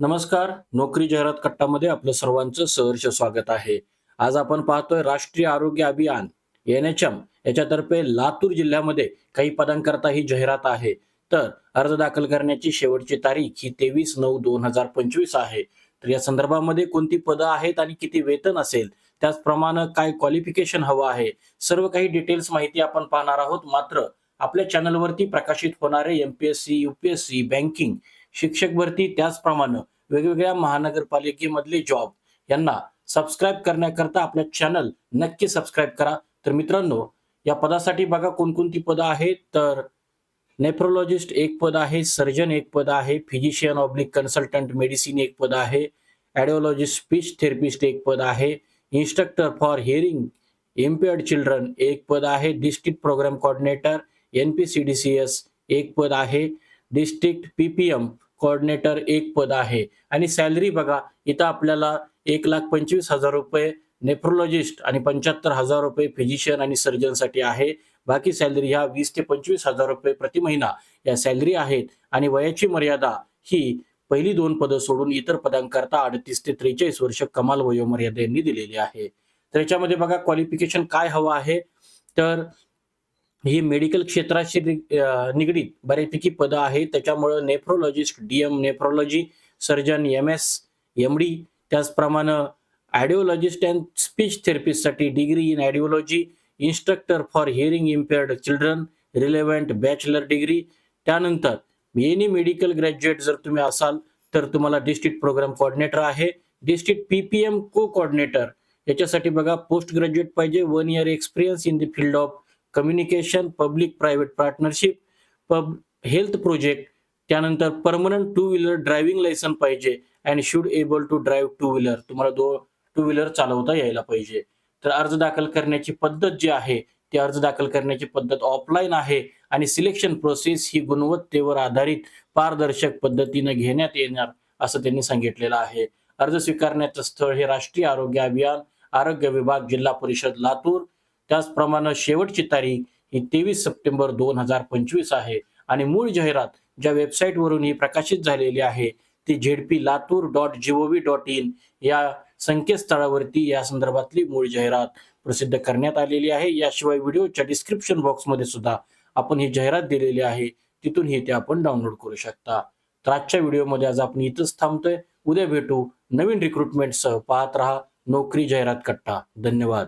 नमस्कार. नोकरी जाहिरात कट्टामध्ये आपलं सर्वांचं सहर्ष स्वागत आहे. आज आपण पाहतोय राष्ट्रीय आरोग्य अभियान एन एच एम याच्यातर्फे लातूर जिल्ह्यामध्ये काही पदांकरता ही जाहिरात आहे. तर अर्ज दाखल करण्याची शेवटची तारीख ही तेवीस नऊ दोन हजार पंचवीस आहे. तर या संदर्भामध्ये कोणती पदं आहेत आणि किती वेतन असेल त्याचप्रमाणे काय क्वालिफिकेशन हवं आहे सर्व काही डिटेल्स माहिती आपण पाहणार आहोत. मात्र आपल्या चॅनलवरती प्रकाशित होणारे एमपीएससी युपीएससी बँकिंग शिक्षक भरती त्याचप्रमाणे वेगवेगळ्या महानगरपालिकेमधले जॉब यांना सबस्क्राईब करण्याकरता आपल्या चॅनल नक्की सबस्क्राईब करा. तर मित्रांनो, या पदासाठी बघा कोणकोणती पदं आहेत. तर नेफ्रोलॉजिस्ट एक पद आहे सर्जन एक पद आहे फिजिशियन ऑब्लिक कन्सल्टंट मेडिसिन एक पद आहे ॲडिओलॉजिस्ट स्पीच थेरपिस्ट एक पद आहे instructor for hearing impaired children एक पद आहे district programme coordinator N P C D C S एक पद आहे district P P M coordinator एक पद आहे. आणि सॅलरी बघा इथं आपल्याला एक लाख पंचवीस हजार रुपये नेफ्रोलॉजिस्ट आणि पंच्याहत्तर हजार रुपये फिजिशियन आणि सर्जनसाठी आहे. बाकी सॅलरी ह्या वीस ते पंचवीस हजार रुपये प्रति महिना या सॅलरी आहेत. आणि वयाची मर्यादा ही पहिली दोन पदं सोडून इतर पदांकरता अडतीस ते त्रेचाळीस वर्ष कमाल वयोमर्यादा यांनी दिलेली आहे. तर याच्यामध्ये बघा क्वालिफिकेशन काय हवं आहे? तर ही मेडिकल क्षेत्राशी निगडीत बऱ्यापैकी पदं आहेत. त्याच्यामुळं nephrologist DM nephrology surgeon M S M D त्याचप्रमाणे audiologist and speech थेरपिस्टसाठी degree in audiology instructor for hearing impaired children relevant bachelor degree त्यानंतर एनी मेडिकल ग्रॅज्युएट जर तुम्ही असाल तर तुम्हाला डिस्ट्रिक्ट प्रोग्राम कोऑर्डिनेटर आहे. District P P M co coordinator याच्यासाठी बघा पोस्ट ग्रॅज्युएट पाहिजे. One year experience in the field of communication public private partnership pub health project त्यानंतर permanent two wheeler driving licence पाहिजे and should able to drive two wheeler तुम्हाला दो two wheeler चालवता यायला पाहिजे. तर अर्ज दाखल करण्याची पद्धत जी आहे ती अर्ज दाखल करण्याची पद्धत ऑफलाईन आहे आणि सिलेक्शन प्रोसेस ही गुणवत्तेवर आधारित पारदर्शक पद्धतीने घेण्यात येणार असं त्यांनी सांगितलेलं आहे. अर्ज स्वीकारण्याचं स्थळ हे राष्ट्रीय आरोग्य अभियान आरोग्य विभाग जिल्हा परिषद लातूर. त्याचप्रमाणे शेवटची तारीख ही तेवीस सप्टेंबर दोन हजार पंचवीस आहे. आणि मूळ जाहिरात ज्या वेबसाईटवरून ही प्रकाशित झालेली आहे ती ZP Latur dot gov dot in या संकेतस्थळावरती या संदर्भातली मूळ जाहिरात प्रसिद्ध करण्यात आलेली आहे. याशिवाय व्हिडिओच्या डिस्क्रिप्शन बॉक्समध्ये सुद्धा आपण ही जाहिरात दिलेली आहे. तिथून ही ते आपण डाउनलोड करू शकता. तर आजच्या व्हिडिओमध्ये आज आपण इथंच थांबतोय. उद्या भेटू नवीन रिक्रुटमेंटसह पाहत रहा नोकरी जाहिरात कट्टा. धन्यवाद.